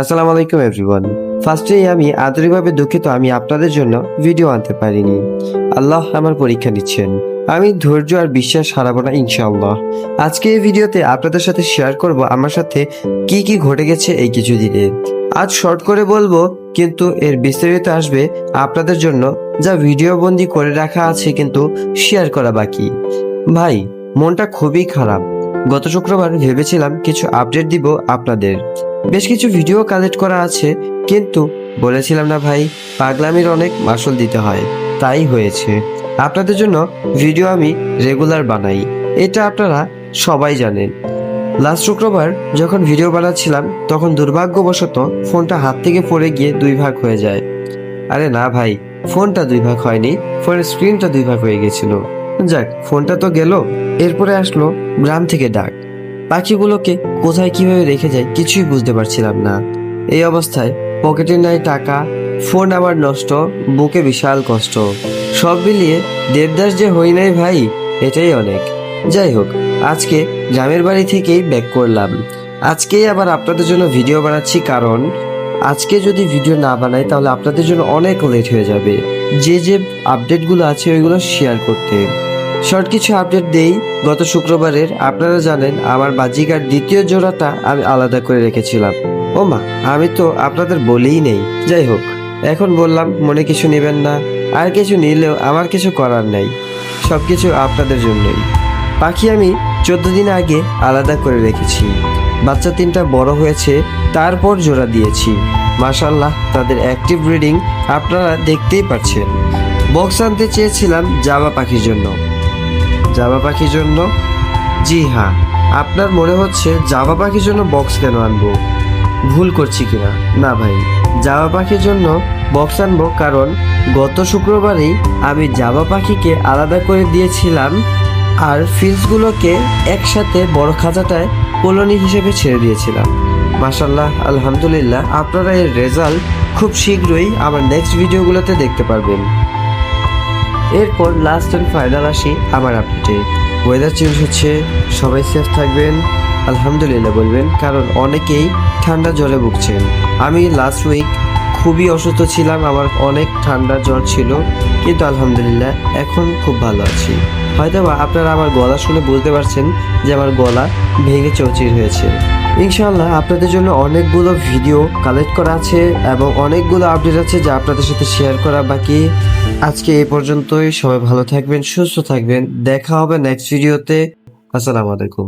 আসসালামু আলাইকুম, এভরিওয়ান। ফার্স্টেই আমি আন্তরিকভাবে দুঃখিত, আমি আপনাদের জন্য ভিডিও আনতে পারিনি। আল্লাহ আমার পরীক্ষা নিচ্ছেন। আমি ধৈর্য আর বিশ্বাস হারাবো না, ইনশাআল্লাহ। আজকে এই ভিডিওতে আপনাদের সাথে শেয়ার করব আমার সাথে কি কি ঘটে গেছে এই কিছু দিনে আজ শর্ট করে বলব, কিন্তু এর বিস্তারিত আসবে আপনাদের জন্য, যা ভিডিও বন্দি করে রাখা আছে, কিন্তু শেয়ার করা বাকি। ভাই, মনটা খুবই খারাপ। গত শুক্রবার ভেবেছিলাম কিছু আপডেট দিব আপনাদের। বেশ কিছু ভিডিও কালেক্ট করা আছে, কিন্তু বলেছিলাম না ভাই, পাগলামির অনেক মাসুল দিতে হয়। তাই হয়েছে। আপনাদের জন্য ভিডিও আমি রেগুলার বানাই। এটা আপনারা সবাই জানেন। লাস্ট শুক্রবার যখন ভিডিও বানাচ্ছিলাম, তখন দুর্ভাগ্যবশত ফোনটা হাত থেকে পড়ে গিয়ে দুই ভাগ হয়ে যায়। আরে না ভাই ফোনটা দুই ভাগ হয়নি ফোনের স্ক্রিনটা দুই ভাগ হয়ে গেছিল। যাক ফোনটা তো গেল, এরপরে আসলো গ্রাম থেকে ডাক। পাখিগুলোকে কোথায় কীভাবে রেখে যায় কিছুই বুঝতে পারছিলাম না। এই অবস্থায় পকেটে নাই টাকা, ফোন আবার নষ্ট, বুকে বিশাল কষ্ট। সব মিলিয়ে দেবদাস যে হই নাই ভাই, এটাই অনেক। যাই হোক, আজকে গ্রামের বাড়ি থেকেই ব্যাক করলাম। আজকেই আবার আপনাদের জন্য ভিডিও বানাচ্ছি কারণ, আজকে যদি ভিডিও না বানাই তাহলে আপনাদের জন্য অনেক লেট হয়ে যাবে। যে যে আপডেটগুলো আছে ওইগুলো শেয়ার করতে। শর্ট কিছু আপডেট দেই গত শুক্রবারের, আপনারা জানেন আমার বাজিকার দ্বিতীয় জোড়াটা আমি আলাদা করে রেখেছিলাম। ও মা আমি তো আপনাদের বলেই নেই। যাই হোক, এখন বললাম মনে কিছু নেবেন না, আর কিছু নিলেও আমার কিছু করার নেই। সব কিছু আপনাদের জন্যই। পাখি আমি চোদ্দ দিন আগে আলাদা করে রেখেছি। বাচ্চা তিনটা বড় হয়েছে, তারপর জোড়া দিয়েছি। মাশাল্লাহ তাদের অ্যাক্টিভ ব্রিডিং আপনারা দেখতেই পাচ্ছেন। বক্স আনতে চেয়েছিলাম জামা পাখির জন্য। জামা পাখির জন্য? জি হ্যাঁ আপনার মনে হচ্ছে জামা পাখির জন্য বক্স কেন আনব? ভুল করছি কিনা? না ভাই জামা পাখির জন্য বক্স আনব কারণ গত শুক্রবারেই আমি জামা পাখিকে আলাদা করে দিয়েছিলাম আর ফিলসগুলোকে একসাথে বড় খাঁচাটায় কলোনি হিসেবে ছেড়ে দিয়েছিলাম। মাসাল্লাহ আলহামদুলিল্লাহ, আপনারা এর রেজাল্ট খুব শীঘ্রই আমার নেক্সট ভিডিওগুলোতে দেখতে পারবেন। এরপর লাস্ট অ্যান্ড ফাইনাল আসি আমার আপডেটে ওয়েদার চেঞ্জ হচ্ছে, সবাই সেফ থাকবেন, আলহামদুলিল্লাহ বলবেন, কারণ অনেকেই ঠান্ডা জ্বরে ভুগছেন। আমি লাস্ট উইক খুবই অসুস্থ ছিলাম, আমার অনেক ঠান্ডা জ্বর ছিল, কিন্তু আলহামদুলিল্লাহ এখন খুব ভালো আছি। হয়তো আপনারা আমার গলা শুনে বুঝতে পারছেন যে আমার গলা ভেঙে চৌচির হয়েছে। ইনশাল্লাহ আপনাদের জন্য অনেকগুলো ভিডিও কালেক্ট করা আছে এবং অনেকগুলো আপডেট আছে যা আপনাদের সাথে শেয়ার করা বাকি। আজকে এই পর্যন্তই। সবাই ভালো থাকবেন সুস্থ থাকবেন। দেখা হবে নেক্সট ভিডিওতে আসসালামু আলাইকুম।